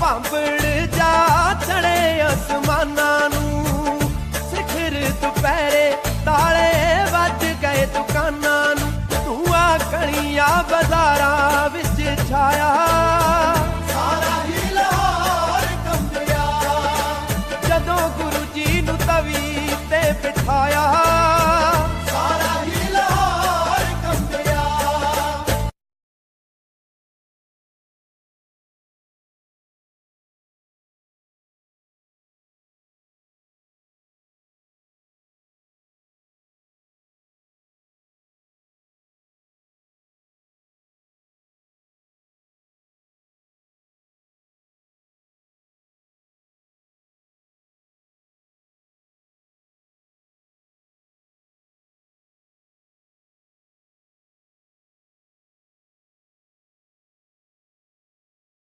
ਭਾਂਬੜ ਜਾ ਚੜੇ ਅਸਮਾਨਾਂ ਨੂੰ। ਸਿਖਰ ਦੁਪਹਿਰੇ ਤਾਲੇ ਵੱਜ ਗਏ ਦੁਕਾਨਾਂ ਨੂੰ। ਧੂਆ ਕਣੀਆਂ ਬਾਜ਼ਾਰਾਂ ਵਿੱਚ ਛਾਇਆ